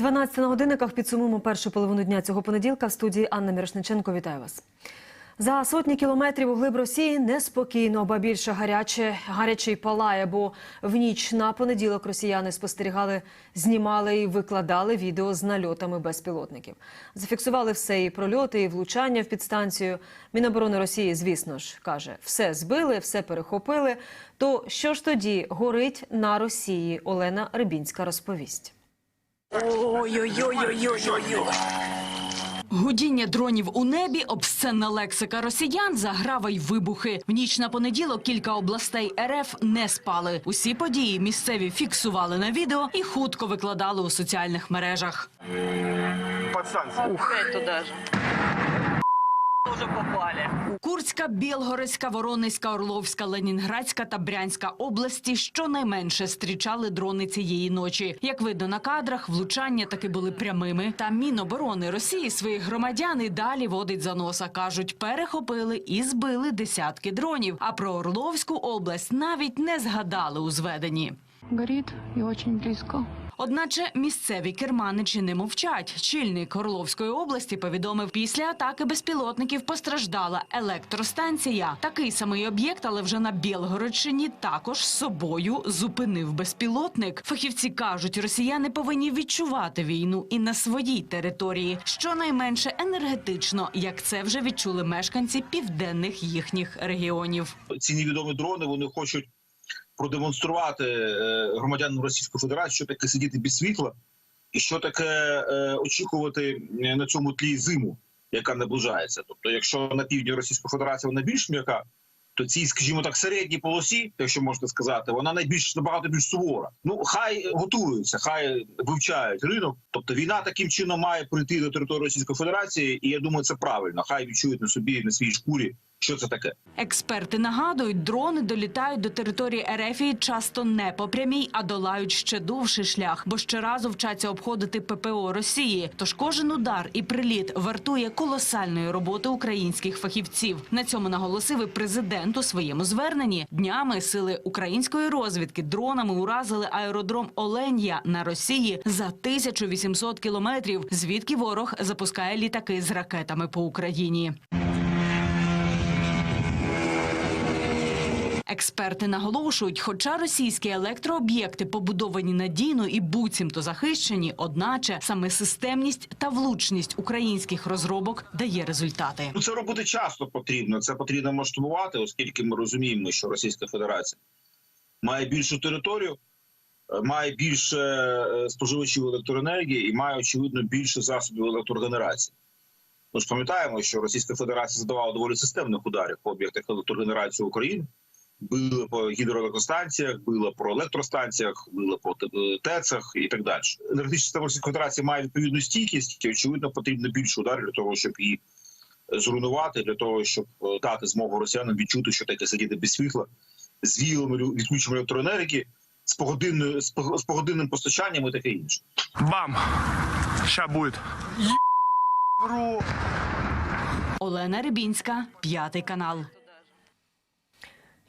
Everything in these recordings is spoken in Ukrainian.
12 на годинниках підсумуємо першу половину дня цього понеділка в студії Анна Мірошниченко. Вітаю вас. За сотні кілометрів у глиб Росії неспокійно, ба більше гаряче, гарячий палає, бо в ніч на понеділок росіяни спостерігали, знімали і викладали відео з нальотами безпілотників. Зафіксували все і прольоти, і влучання в підстанцію. Міноборони Росії, звісно ж, каже, все збили, все перехопили. То що ж тоді горить на Росії? Олена Рибінська розповість. Ой-ой-ой-ой-ой-ой. Гудіння дронів у небі, обсценна лексика росіян, заграва й вибухи. В ніч на понеділок кілька областей РФ не спали. Усі події місцеві фіксували на відео і хутко викладали у соціальних мережах. подстанция. Эту даже. Тоже попали. Курська, Білгородська, Воронезька, Орловська, Ленінградська та Брянська області щонайменше зустрічали дрони цієї ночі. Як видно на кадрах, влучання таки були прямими. Та Міноборони Росії своїх громадян і далі водить за носа. кажуть, перехопили і збили десятки дронів. А про Орловську область навіть не згадали у зведенні. горит и очень близко. Одначе місцеві керманичі не мовчать. Чільник Орловської області повідомив, після атаки безпілотників постраждала електростанція. Такий самий об'єкт, але вже на Білгородщині також з собою зупинив безпілотник. Фахівці кажуть, росіяни повинні відчувати війну і на своїй території, щонайменше енергетично, як це вже відчули мешканці південних їхніх регіонів. Ці невідомі дрони вони хочуть продемонструвати е, громадянам Російської Федерації, що таке сидіти без світла, і що таке е, очікувати е, на цьому тлі зиму, яка наближається. Тобто, якщо на півдні Російської Федерації вона більш м'яка, то цій, скажімо так, середній полосі, якщо можна сказати, вона найбільш набагато більш сувора. Ну хай готуються, хай вивчають ринок. Тобто війна таким чином має прийти до території Російської Федерації, і я думаю, це правильно. Хай відчують на собі на своїй шкурі, що це таке. Експерти нагадують, дрони долітають до території Ерефії часто не по прямій, а долають ще довший шлях, бо ще разу вчаться обходити ППО Росії. Тож кожен удар і приліт вартує колосальної роботи українських фахівців. На цьому наголосив і президент у своєму зверненні. Днями сили української розвідки дронами уразили аеродром Олен'я на Росії за 1800 кілометрів, звідки ворог запускає літаки з ракетами по Україні. Експерти наголошують, хоча російські електрооб'єкти побудовані надійно і буцімто захищені, одначе саме системність та влучність українських розробок дає результати. Ну, це робити часто потрібно. Це потрібно масштабувати, оскільки ми розуміємо, що Російська Федерація має більшу територію, е, має більше е, споживачів електроенергії і має очевидно більше засобів електрогенерації. Ми ж пам'ятаємо, що Російська Федерація задавала доволі системних ударів по об'єктах електрогенерації України. Били по гідроелектростанціях, били по електростанціях, били по е, ТЕЦах і так далі. Енергетична система Російської Федерації має відповідну стійкість, і очевидно потрібно більше ударів для того, щоб її зруйнувати, для того, щоб е, дати змогу росіянам відчути, що таке сидіти без світла, з вілими відключенням електроенергії, з погодинною з пог- з погодинним постачанням і таке інше. Бам! Ща будет. Олена Рибінська, п'ятий канал.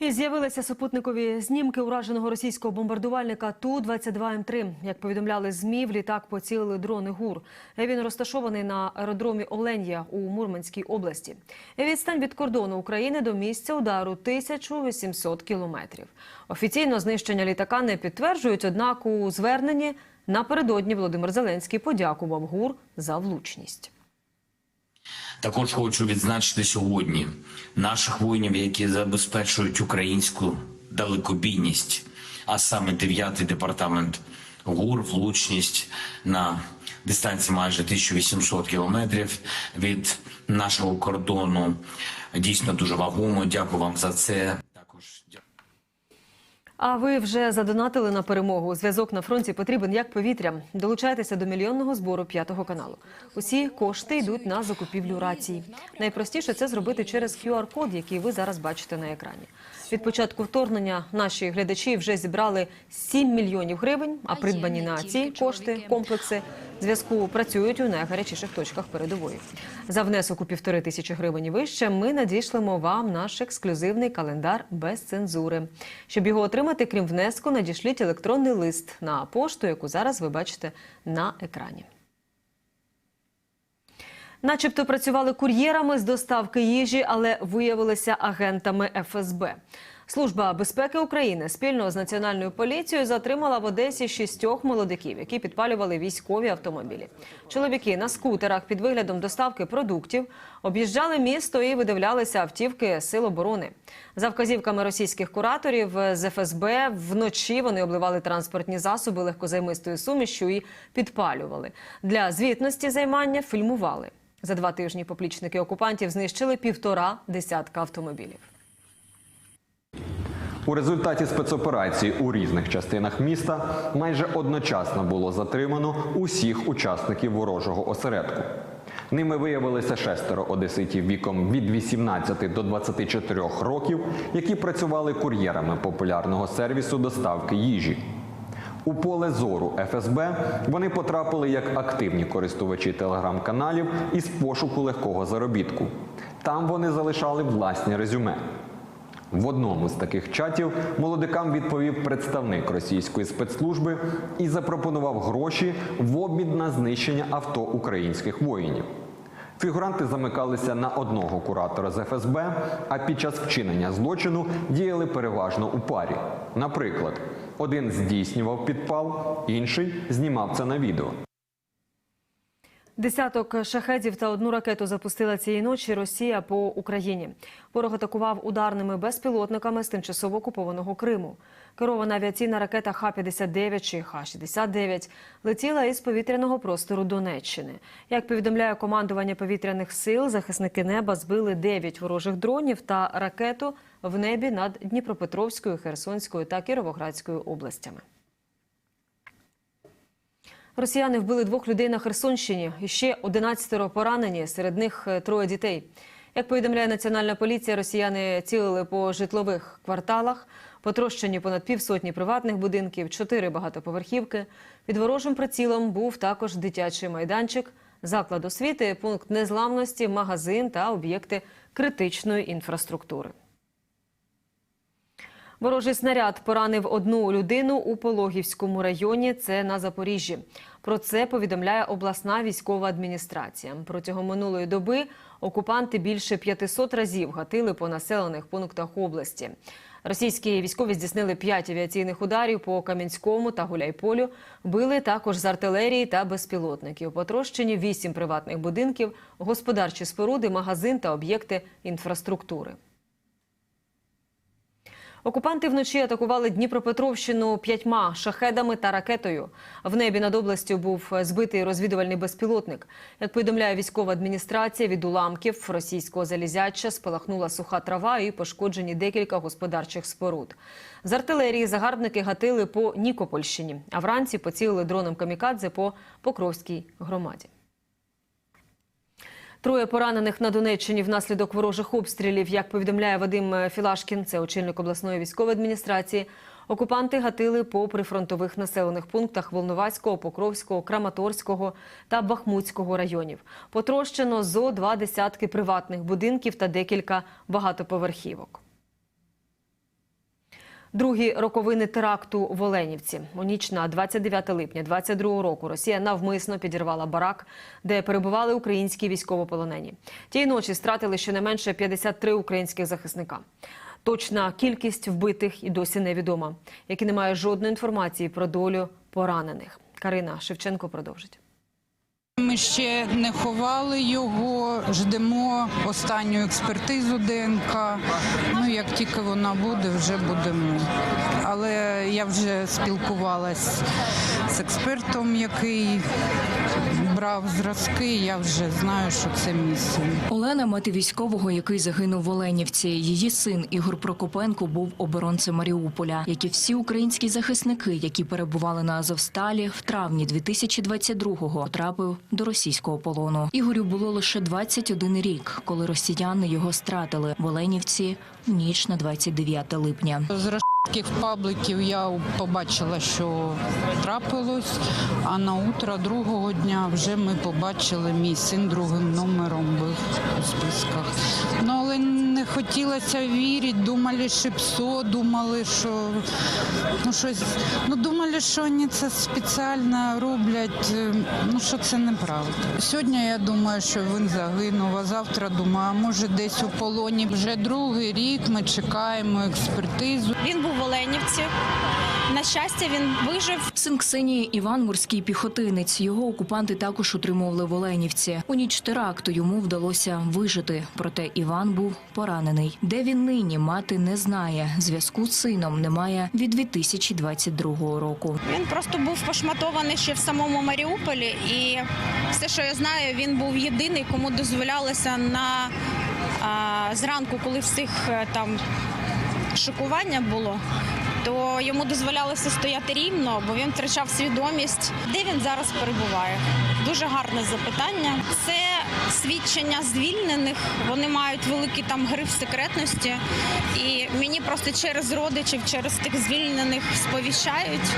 І з'явилися супутникові знімки ураженого російського бомбардувальника Ту-22М3. Як повідомляли ЗМІ, в літак поцілили дрони ГУР. Він розташований на аеродромі Олен'я у Мурманській області. Відстань від кордону України до місця удару 1800 кілометрів. Офіційно знищення літака не підтверджують, однак у зверненні напередодні Володимир Зеленський подякував ГУР за влучність. Також хочу відзначити сьогодні наших воїнів, які забезпечують українську далекобійність, а саме 9-й департамент ГУР, влучність на дистанції майже 1800 кілометрів від нашого кордону. Дійсно дуже вагомо. Дякую вам за це. А ви вже задонатили на перемогу. Зв'язок на фронті потрібен як повітря. Долучайтеся до мільйонного збору п'ятого каналу. Усі кошти йдуть на закупівлю рацій. Найпростіше це зробити через QR-код, який ви зараз бачите на екрані. Від початку вторгнення наші глядачі вже зібрали 7 мільйонів гривень, а придбані на ці кошти комплекси Зв'язку працюють у найгарячіших точках передової. За внесок у півтори тисячі гривень і вище ми надішлемо вам наш ексклюзивний календар без цензури. Щоб його отримати, крім внеску, надішліть електронний лист на пошту, яку зараз ви бачите на екрані. Начебто працювали кур'єрами з доставки їжі, але виявилися агентами ФСБ. Служба безпеки України спільно з національною поліцією затримала в Одесі шістьох молодиків, які підпалювали військові автомобілі. Чоловіки на скутерах під виглядом доставки продуктів об'їжджали місто і видивлялися автівки сил оборони. За вказівками російських кураторів з ФСБ вночі вони обливали транспортні засоби легкозаймистою сумішю і підпалювали. Для звітності займання фільмували. За два тижні поплічники окупантів знищили півтора десятка автомобілів. У результаті спецоперації у різних частинах міста майже одночасно було затримано усіх учасників ворожого осередку. Ними виявилися шестеро одеситів віком від 18 до 24 років, які працювали кур'єрами популярного сервісу доставки їжі. У поле зору ФСБ вони потрапили як активні користувачі телеграм-каналів із пошуку легкого заробітку. Там вони залишали власні резюме. В одному з таких чатів молодикам відповів представник російської спецслужби і запропонував гроші в обмін на знищення авто українських воїнів. Фігуранти замикалися на одного куратора з ФСБ, а під час вчинення злочину діяли переважно у парі. Наприклад, один здійснював підпал, інший знімав це на відео. Десяток шахедів та одну ракету запустила цієї ночі Росія по Україні. Ворог атакував ударними безпілотниками з тимчасово окупованого Криму. Керована авіаційна ракета Х-59 чи Х-69 летіла із повітряного простору Донеччини. Як повідомляє командування повітряних сил, захисники неба збили 9 ворожих дронів та ракету в небі над Дніпропетровською, Херсонською та Кіровоградською областями. Росіяни вбили двох людей на Херсонщині. Ще 11 поранені, серед них е, троє дітей. Як повідомляє національна поліція, росіяни цілили по житлових кварталах, потрощені понад півсотні приватних будинків, чотири багатоповерхівки. Під ворожим прицілом був також дитячий майданчик, заклад освіти, пункт незламності, магазин та об'єкти критичної інфраструктури. Ворожий снаряд поранив одну людину у Пологівському районі. Це на Запоріжжі. Про це повідомляє обласна військова адміністрація. Протягом минулої доби окупанти більше 500 разів гатили по населених пунктах області. Російські військові здійснили п'ять авіаційних ударів по Кам'янському та Гуляйполю. Били також з артилерії та безпілотників. Потрощені вісім приватних будинків, господарчі споруди, магазин та об'єкти інфраструктури. Окупанти вночі атакували Дніпропетровщину п'ятьма шахедами та ракетою. В небі над областю був збитий розвідувальний безпілотник. Як повідомляє військова адміністрація, від уламків російського залізяча спалахнула суха трава і пошкоджені декілька господарчих споруд. З артилерії загарбники гатили по Нікопольщині, а вранці поцілили дроном камікадзе по Покровській громаді. Троє поранених на Донеччині внаслідок ворожих обстрілів. Як повідомляє Вадим Філашкін, це очільник обласної військової адміністрації. Окупанти гатили по прифронтових населених пунктах Волноваського, Покровського, Краматорського та Бахмутського районів. Потрощено зо два десятки приватних будинків та декілька багатоповерхівок. Другі роковини теракту в Оленівці. У ніч на 29 липня 22 року Росія навмисно підірвала барак, де перебували українські військовополонені. Тієї ночі стратили щонайменше 53 українських захисника. Точна кількість вбитих і досі невідома, як і немає жодної інформації про долю поранених. Карина Шевченко продовжить. Ми ще не ховали його, ждемо останню експертизу ДНК. Ну, як тільки вона буде, вже будемо. Але я вже спілкувалась з експертом, який брав зразки. Я вже знаю, що це мій син. Олена мати військового, який загинув в Оленівці. Її син Ігор Прокопенко був оборонцем Маріуполя, як і всі українські захисники, які перебували на Азовсталі, в травні 2022-го потрапив до російського полону. Ігорю було лише 21 рік, коли росіяни його стратили в Оленівці ніч на 29 липня. З рашких пабликів я побачила, що трапилось, а на утро другого дня вже ми побачили мій син другим номером був у списках. Ну але не хотілося вірити, думали, що ПСО, думали, що ну щось. Ну думали, що вони це спеціально роблять. е, Ну що це неправда. Сьогодні я думаю, що він загинув, а завтра думаю, може десь у полоні. Вже другий рік ми чекаємо експертизу. Він був в Оленівці. На щастя, він вижив. Син Ксенії Іван морський піхотинець. Його окупанти також утримували в Оленівці. У ніч теракту йому вдалося вижити. Проте Іван був поранений. Де він нині мати не знає. Зв'язку з сином немає від 2022 року. Він просто був пошматований ще в самому Маріуполі. І все, що я знаю, він був єдиний, кому дозволялося на а, зранку, коли всіх е, там шокування було. То йому дозволялося стояти рівно, бо він втрачав свідомість. Де він зараз перебуває? Дуже гарне запитання. Це свідчення звільнених. Вони мають великий там гриф секретності, і мені просто через родичів, через тих звільнених сповіщають.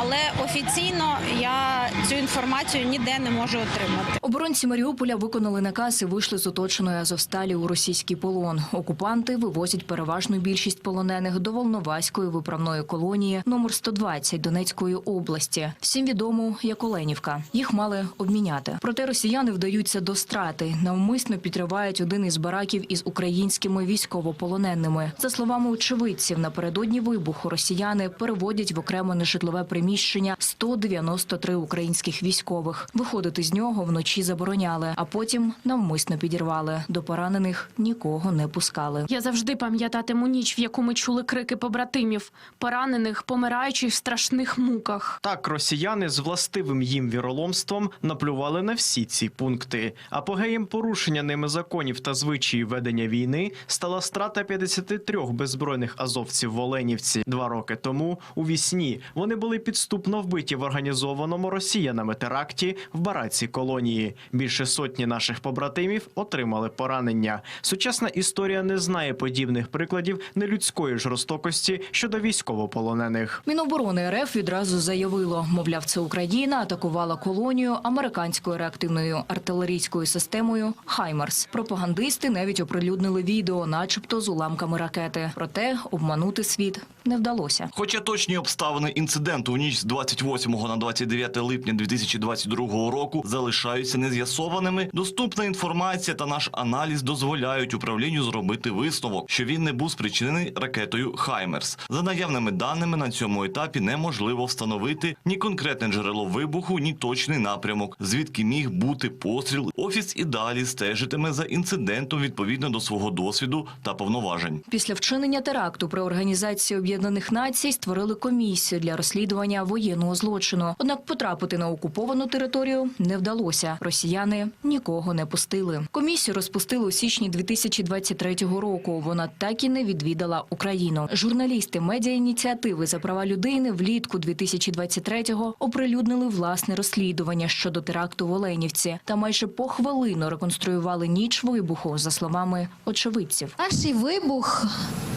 Але офіційно я цю інформацію ніде не можу отримати. Оборонці Маріуполя виконали наказ і вийшли з оточеної Азовсталі у російський полон. Окупанти вивозять переважну більшість полонених до Волноваської виправної колонії номер 120 Донецької області. Всім відомо як Оленівка. Їх мали обміняти. Проте росіяни вдаються до страти. Навмисно підривають один із бараків із українськими військовополоненими. За словами очевидців, напередодні вибуху росіяни переводять в окреме нежитлове приміщення 193 українських військових. Виходити з нього вночі забороняли, а потім навмисно підірвали. До поранених нікого не пускали. Я завжди пам'ятатиму ніч, в яку ми чули крики побратимів, поранених, помираючих в страшних муках. Так, росіяни з властивим їм віроломством наплювали на всі ці пункти. Апогеєм порушення ними законів та звичаїв ведення війни стала страта 53 беззбройних азовців в Оленівці. Два роки тому у вісні вони були підступно вбиті в організованому росіянами теракті в бараці колонії. Більше сотні наших побратимів отримали поранення. Сучасна історія не знає подібних прикладів нелюдської жорстокості щодо військовополонених. Міноборони РФ відразу заявило, мовляв, це Україна атакувала колонію американською реактивною артилерійською системою Хаймарс. Пропагандисти навіть оприлюднили відео, начебто з уламками ракети. Проте обманути світ не вдалося. Хоча точні обставини інциденту у ніч з 28 на 29 липня 2022 року залишаються нез'ясованими, доступна інформація та наш аналіз дозволяють управлінню зробити висновок, що він не був спричинений ракетою Хаймерс. За наявними даними на цьому етапі неможливо встановити ні конкретне джерело вибуху, ні точний напрямок, звідки міг бути постріл. Офіс і далі стежитиме за інцидентом відповідно до свого досвіду та повноважень. Після вчинення теракту при організації Об'єднаних Націй створили комісію для розслідування воєнного злочину. Однак потрапити на окуповану територію не вдалося. Росіяни нікого не пустили. Комісію розпустили у січні 2023 року. Вона так і не відвідала Україну. Журналісти медіаініціативи за права людини влітку 2023-го оприлюднили власне розслідування щодо теракту в Оленівці та майже похвилину реконструювали ніч вибуху за словами очевидців. Перший вибух,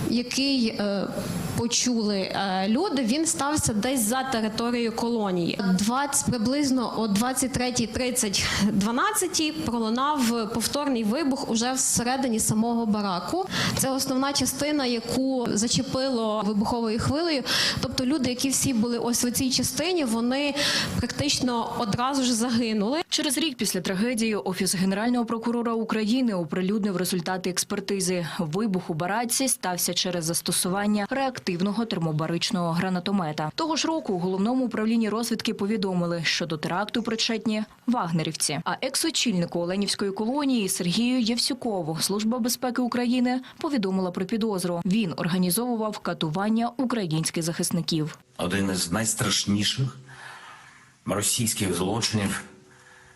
який е, почули е, люди, він стався десь за територією колонії. 20, приблизно о 23.30 12 пролунав повторний вибух уже всередині самого бараку. Це основна частина, яку зачепило вибуховою хвилею. Тобто люди, які всі були ось у цій частині, вони практично одразу ж загинули. Через рік після трагедії офіс генерального прокурора України оприлюднив результати експертизи. Вибух у бараці стався через застосування реактивного термобаричного гранатомета. Того ж року у головному управлінні розвідки повідомили, що до теракту причетні вагнерівці. А екс-очільнику Оленівської колонії Сергію Євсюкову служба безпеки України повідомила про підозру. Він організовував катування українських захисників. Один із найстрашніших російських злочинів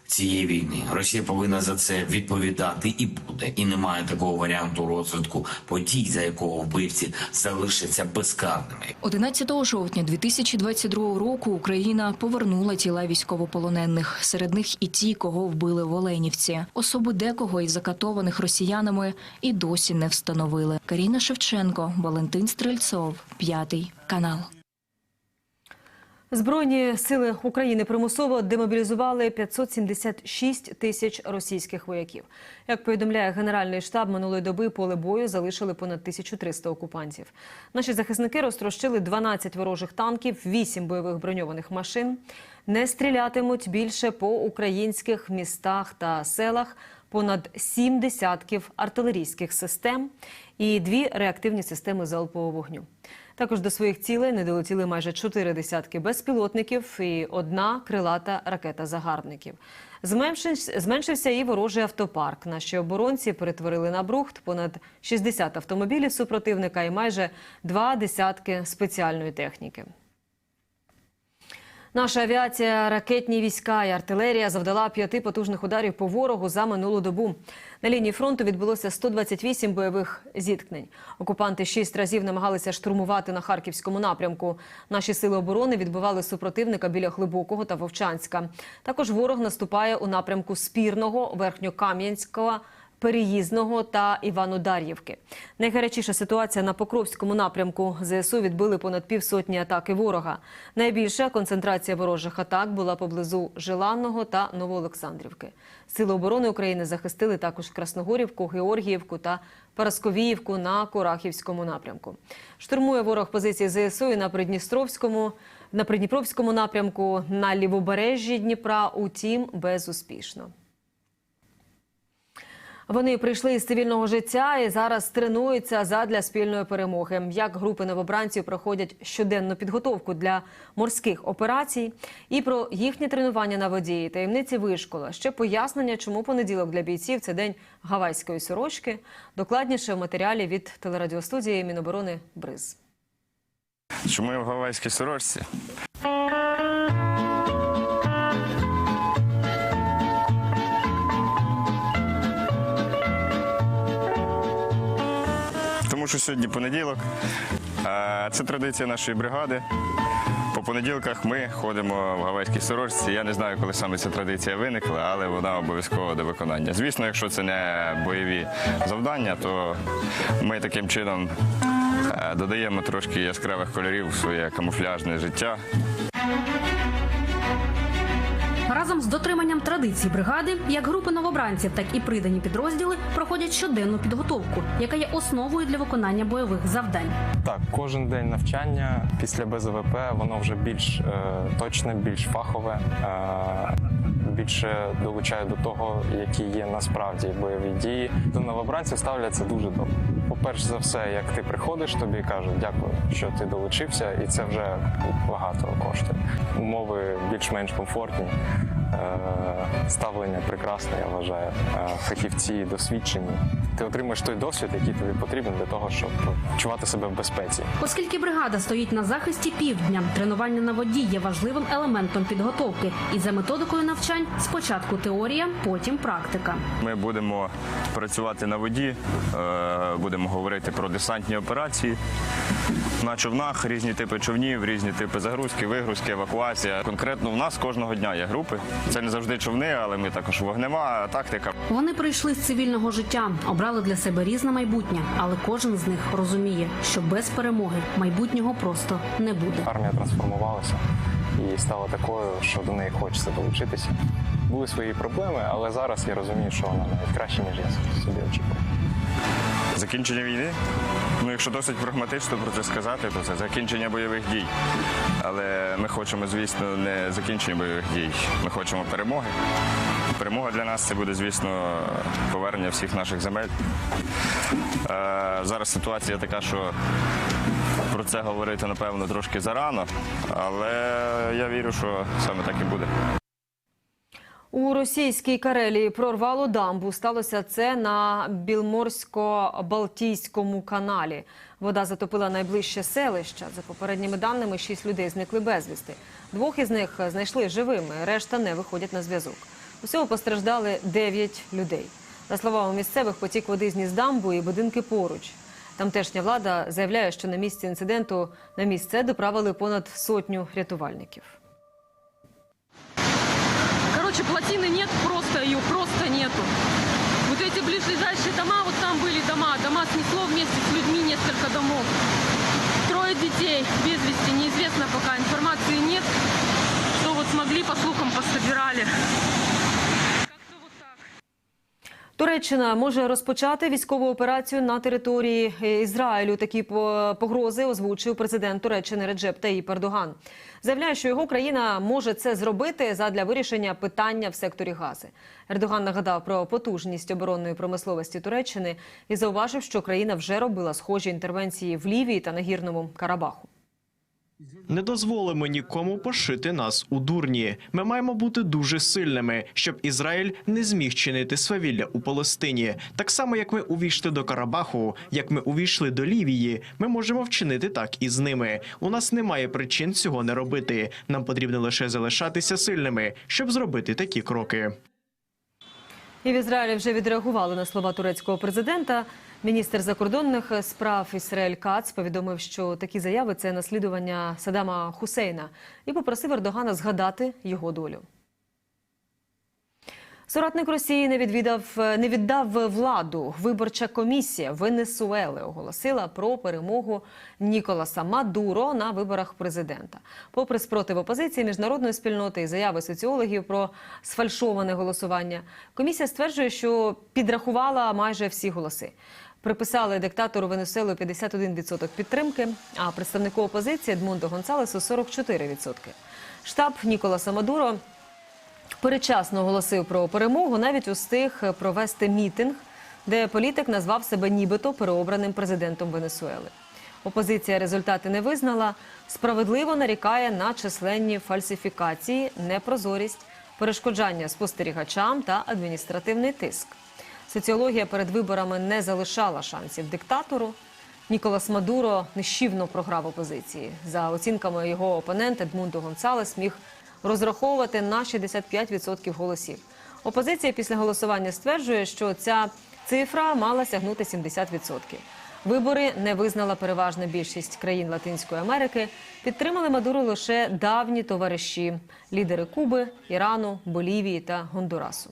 цієї війни. Росія повинна за це відповідати і буде. І немає такого варіанту розвитку подій, за якого вбивці залишаться безкарними. 11 жовтня 2022 року Україна повернула тіла військовополонених. Серед них і ті, кого вбили в Оленівці. Особи декого із закатованих росіянами і досі не встановили. Каріна Шевченко, Валентин Стрельцов, п'ятий канал. Збройні сили України примусово демобілізували 576 тисяч російських вояків. Як повідомляє Генеральний штаб, минулої доби поле бою залишили понад 1300 окупантів. Наші захисники розтрощили 12 ворожих танків, 8 бойових броньованих машин. Не стрілятимуть більше по українських містах та селах. Понад сім десятків артилерійських систем і дві реактивні системи залпового вогню. Також до своїх цілей не долетіли майже чотири десятки безпілотників і одна крилата ракета загарбників. Зменшився, і ворожий автопарк. Наші оборонці перетворили на брухт понад 60 автомобілів супротивника і майже два десятки спеціальної техніки. Наша авіація, ракетні війська і артилерія завдала п'яти потужних ударів по ворогу за минулу добу. На лінії фронту відбулося 128 бойових зіткнень. Окупанти шість разів намагалися штурмувати на харківському напрямку. Наші сили оборони відбивали супротивника біля Глибокого та Вовчанська. Також ворог наступає у напрямку Спірного, Верхньокам'янського. Переїзного та Іванодар'ївки. Найгарячіша ситуація на Покровському напрямку. ЗСУ відбили понад півсотні атаки ворога. Найбільша концентрація ворожих атак була поблизу Желанного та Новоолександрівки. Сили оборони України захистили також Красногорівку, Георгіївку та Парасковіївку на Корахівському напрямку. Штурмує ворог позиції ЗСУ і на Придністровському, на Придніпровському напрямку, на лівобережжі Дніпра, утім безуспішно. Вони прийшли із цивільного життя і зараз тренуються задля спільної перемоги. Як групи новобранців проходять щоденну підготовку для морських операцій, і про їхнє тренування на воді, таємниці вишкола. Ще пояснення, чому понеділок для бійців це день гавайської сорочки. Докладніше в матеріалі від телерадіостудії Міноборони Бриз. Чому я в гавайській сорочці? Що сьогодні понеділок. Це традиція нашої бригади. По понеділках ми ходимо в гавайській сорочці. Я не знаю, коли саме ця традиція виникла, але вона обов'язково до виконання. Звісно, якщо це не бойові завдання, то ми таким чином е, додаємо трошки яскравих кольорів у своє камуфляжне життя. Разом з дотриманням традицій бригади, як групи новобранців, так і придані підрозділи проходять щоденну підготовку, яка є основою для виконання бойових завдань. Так, кожен день навчання після БЗВП воно вже більш е, точне, більш фахове, е, більше долучає до того, які є насправді бойові дії. До новобранців ставляться дуже добре. По-перше за все, як ти приходиш, тобі кажуть дякую, що ти долучився, і це вже багато коштує. Умови більш-менш комфортні. Е, Ставлення прекрасне, я вважаю. Е, Фахівці досвідчені. Ти отримаєш той досвід, який тобі потрібен для того, щоб відчувати себе в безпеці. Оскільки бригада стоїть на захисті півдня, тренування на воді є важливим елементом підготовки. І за методикою навчань спочатку теорія, потім практика. Ми будемо працювати на воді, е, будемо говорити про десантні операції. На човнах різні типи човнів, різні типи загрузки, вигрузки, евакуація. Конкретно в нас кожного дня є групи. Це не завжди човни, але ми також вогнева тактика. Вони прийшли з цивільного життя, обрали для себе різне майбутнє, але кожен з них розуміє, що без перемоги майбутнього просто не буде. Армія трансформувалася і стала такою, що до неї хочеться долучитися. Були свої проблеми, але зараз я розумію, що вона навіть краще, ніж я собі очікував. Закінчення війни. Ну, якщо досить прагматично про це сказати, то це закінчення бойових дій. Але ми хочемо, звісно, не закінчення бойових дій. Ми хочемо перемоги. Перемога для нас це буде, звісно, повернення всіх наших земель. Е, зараз ситуація така, що про це говорити, напевно, трошки зарано, але я вірю, що саме так і буде. У російській Карелії прорвало дамбу. Сталося це на Білморсько-Балтійському каналі. Вода затопила найближче селище. За попередніми даними, шість людей зникли безвісти. Двох із них знайшли живими, решта не виходять на зв'язок. Усього постраждали 9 людей. За словами місцевих, потік води зніс дамбу і будинки поруч. Тамтешня влада заявляє, що на місці інциденту на місце доправили понад сотню рятувальників. Плотины нет, просто ее просто нету. Вот эти ближайшие дома, вот там были дома, дома снесло вместе с людьми несколько домов. Трое детей без вести, неизвестно пока, Туреччина може розпочати військову операцію на території Ізраїлю. Такі по- погрози озвучив президент Туреччини Реджеп Таїп Ердоган. Заявляє, що його країна може це зробити задля вирішення питання в секторі Гази. Ердоган нагадав про потужність оборонної промисловості Туреччини і зауважив, що країна вже робила схожі інтервенції в Лівії та нагірному Карабаху. Не дозволимо нікому пошити нас у дурні. Ми маємо бути дуже сильними, щоб Ізраїль не зміг чинити свавілля у Палестині. Так само, як ми увійшли до Карабаху, як ми увійшли до Лівії, ми можемо вчинити так і з ними. У нас немає причин цього не робити. Нам потрібно лише залишатися сильними, щоб зробити такі кроки. І в Ізраїлі вже відреагували на слова турецького президента. Міністр закордонних справ Ісраїль Кац повідомив, що такі заяви це наслідування Садама Хусейна і попросив Ердогана згадати його долю. Соратник Росії не відвідав, не віддав владу. Виборча комісія Венесуели оголосила про перемогу Ніколаса Мадуро на виборах президента. Попри спротив опозиції міжнародної спільноти і заяви соціологів про сфальшоване голосування, комісія стверджує, що підрахувала майже всі голоси. Приписали диктатору Венесуели 51% підтримки, а представнику опозиції Едмундо Гонсалесу 44%. Штаб Ніколаса Мадуро передчасно оголосив про перемогу, навіть устиг провести мітинг, де політик назвав себе нібито переобраним президентом Венесуели. Опозиція результати не визнала, справедливо нарікає на численні фальсифікації, непрозорість, перешкоджання спостерігачам та адміністративний тиск. Соціологія перед виборами не залишала шансів диктатору. Ніколас Мадуро нищівно програв опозиції. За оцінками його опонент Едмундо Гонсалес міг розраховувати на 65% голосів. Опозиція після голосування стверджує, що ця цифра мала сягнути 70%. Вибори не визнала переважна більшість країн Латинської Америки. Підтримали Мадуру лише давні товариші лідери Куби, Ірану, Болівії та Гондурасу.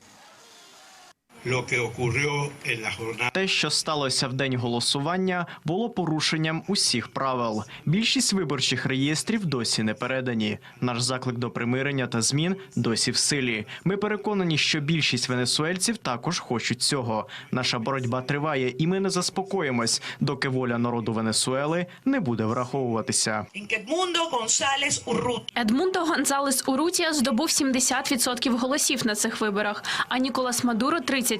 Те, що сталося в день голосування, було порушенням усіх правил. Більшість виборчих реєстрів досі не передані. Наш заклик до примирення та змін досі в силі. Ми переконані, що більшість венесуельців також хочуть цього. Наша боротьба триває, і ми не заспокоїмось, доки воля народу Венесуели не буде враховуватися. Едмундо Гонзалес Урутія здобув 70% голосів на цих виборах, а Ніколас Мадуро 30%.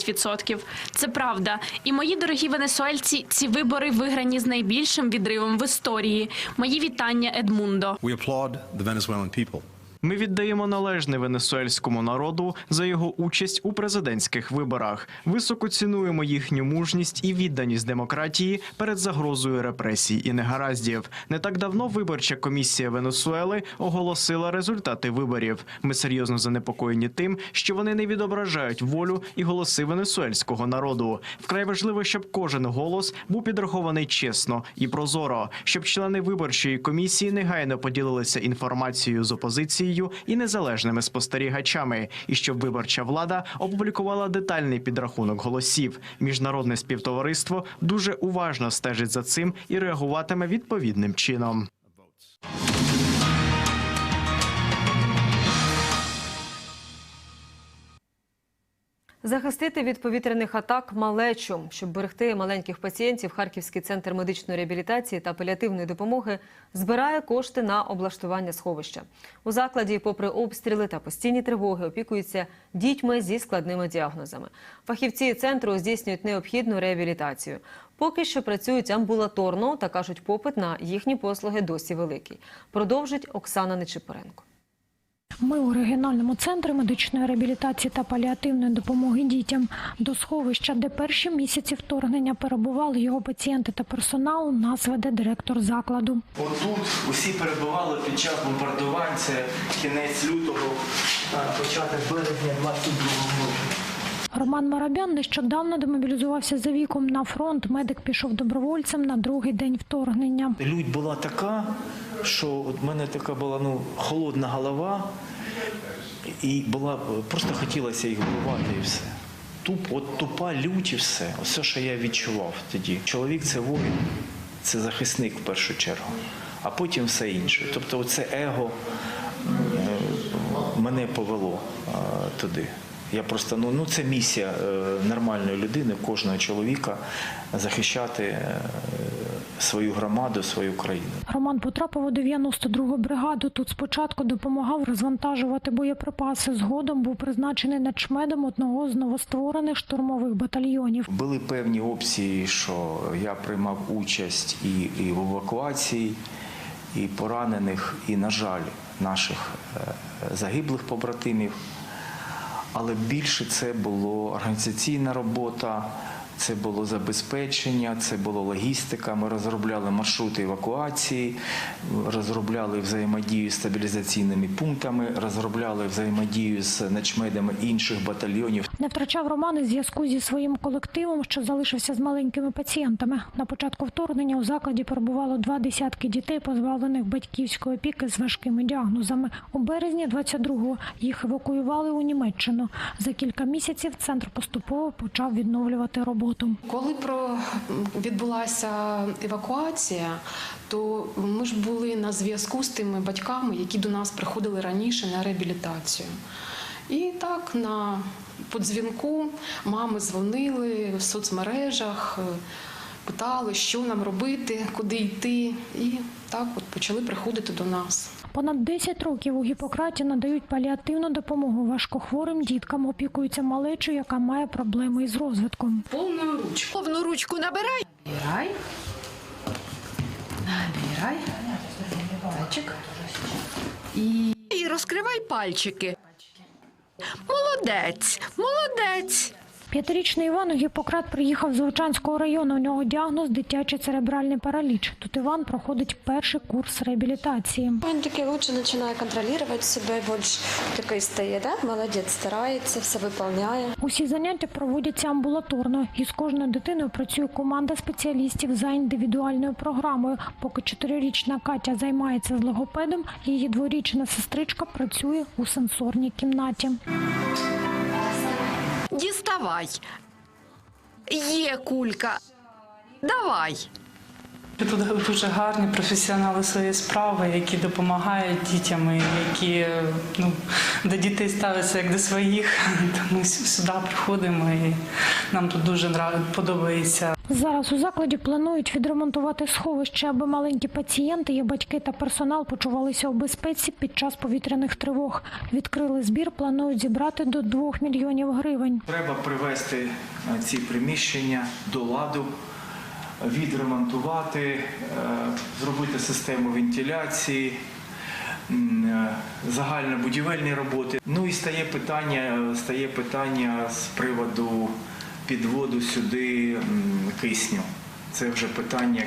Це правда. І мої дорогі венесуельці, ці вибори виграні з найбільшим відривом в історії. Мої вітання, Едмундо. We applaud the. Ми віддаємо належне венесуельському народу за його участь у президентських виборах. Високо цінуємо їхню мужність і відданість демократії перед загрозою репресій і негараздів. Не так давно виборча комісія Венесуели оголосила результати виборів. Ми серйозно занепокоєні тим, що вони не відображають волю і голоси венесуельського народу. Вкрай важливо, щоб кожен голос був підрахований чесно і прозоро, щоб члени виборчої комісії негайно поділилися інформацією з опозицією і незалежними спостерігачами, і щоб виборча влада опублікувала детальний підрахунок голосів. Міжнародне співтовариство дуже уважно стежить за цим і реагуватиме відповідним чином. Захистити від повітряних атак малечу, щоб берегти маленьких пацієнтів, Харківський центр медичної реабілітації та паліативної допомоги збирає кошти на облаштування сховища. У закладі, попри обстріли та постійні тривоги, опікуються дітьми зі складними діагнозами. Фахівці центру здійснюють необхідну реабілітацію. Поки що працюють амбулаторно та кажуть, попит на їхні послуги досі великий. Продовжить Оксана Нечипоренко. Ми у регіональному центрі медичної реабілітації та паліативної допомоги дітям до сховища, де перші місяці вторгнення перебували його пацієнти та персонал, нас веде директор закладу. Отут усі перебували під час бомбардувань. Це кінець лютого, початок березня 22 року. Роман Марабян нещодавно демобілізувався за віком на фронт. Медик пішов добровольцем на другий день вторгнення. Лють була така, що в мене така була ну, холодна голова, і була просто хотілося їх вбивати і все. Туп, от тупа лють і все. Все, що я відчував тоді. Чоловік це воїн, це захисник в першу чергу, а потім все інше. Тобто, це его е, мене повело е, туди. Я просто ну, ну це місія е, нормальної людини, кожного чоловіка захищати е, свою громаду, свою країну. Роман потрапив у 92-гу бригаду. Тут спочатку допомагав розвантажувати боєприпаси. Згодом був призначений начмедом одного з новостворених штурмових батальйонів. Були певні опції, що я приймав участь і, і в евакуації, і поранених, і, на жаль, наших е, загиблих побратимів. Але більше це було організаційна робота, це було забезпечення, це було логістика. Ми розробляли маршрути евакуації, розробляли взаємодію з стабілізаційними пунктами, розробляли взаємодію з начмедами інших батальйонів. Не втрачав Роман і зв'язку зі своїм колективом, що залишився з маленькими пацієнтами. На початку вторгнення у закладі перебувало два десятки дітей, позбавлених батьківської опіки з важкими діагнозами. У березні 22-го їх евакуювали у Німеччину. За кілька місяців центр поступово почав відновлювати роботу. Коли про відбулася евакуація, то ми ж були на зв'язку з тими батьками, які до нас приходили раніше на реабілітацію. І так на подзвінку мами дзвонили в соцмережах, е, питали, що нам робити, куди йти. І так от почали приходити до нас. Понад 10 років у Гіппократі надають паліативну допомогу важкохворим діткам, опікуються малечою, яка має проблеми із розвитком. Повну ручку. Повну ручку набирай. Набирай. Набирай. Пальчик. І І розкривай пальчики. Молодець, молодець. П'ятирічний Іван у Гіппократ приїхав з Лучанського району. У нього діагноз дитячий церебральний параліч. Тут Іван проходить перший курс реабілітації. Він таки лучше починає контролювати себе, більш такий стає, да? молодець, старається, все виконує. Усі заняття проводяться амбулаторно. І з кожною дитиною працює команда спеціалістів за індивідуальною програмою. Поки чотирирічна Катя займається з логопедом, її дворічна сестричка працює у сенсорній кімнаті. Діставай. Є кулька. Давай. Тут дуже гарні професіонали своєї справи, які допомагають дітям, які ну, до дітей ставляться як до своїх. Тому сюди приходимо і нам тут дуже подобається. Зараз у закладі планують відремонтувати сховище, аби маленькі пацієнти, їх батьки та персонал почувалися у безпеці під час повітряних тривог. Відкрили збір, планують зібрати до 2 мільйонів гривень. Треба привести е, ці приміщення до ладу, відремонтувати, е, зробити систему вентиляції, е, загальнобудівельні роботи. Ну і стає питання, стає питання з приводу підводу сюди кисню. Це вже питання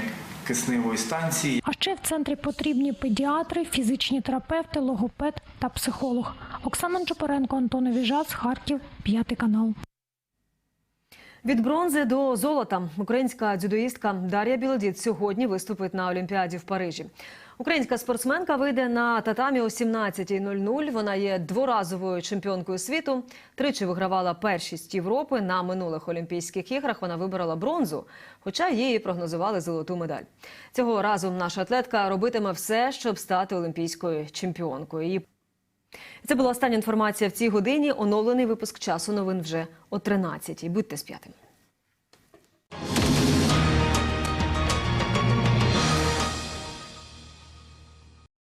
кисневої станції. А ще в центрі потрібні педіатри, фізичні терапевти, логопед та психолог. Оксана Чопоренко, Антон Віжас, Харків, п'ятий канал. Від бронзи до золота українська дзюдоїстка Дар'я Білодід сьогодні виступить на Олімпіаді в Парижі. Українська спортсменка вийде на татамі о 17.00. Вона є дворазовою чемпіонкою світу. Тричі вигравала першість Європи на минулих Олімпійських іграх. Вона вибрала бронзу, хоча їй прогнозували золоту медаль. Цього разу наша атлетка робитиме все, щоб стати олімпійською чемпіонкою. Її це була остання інформація в цій годині. Оновлений випуск часу новин вже о 13. Будьте з п'ятим.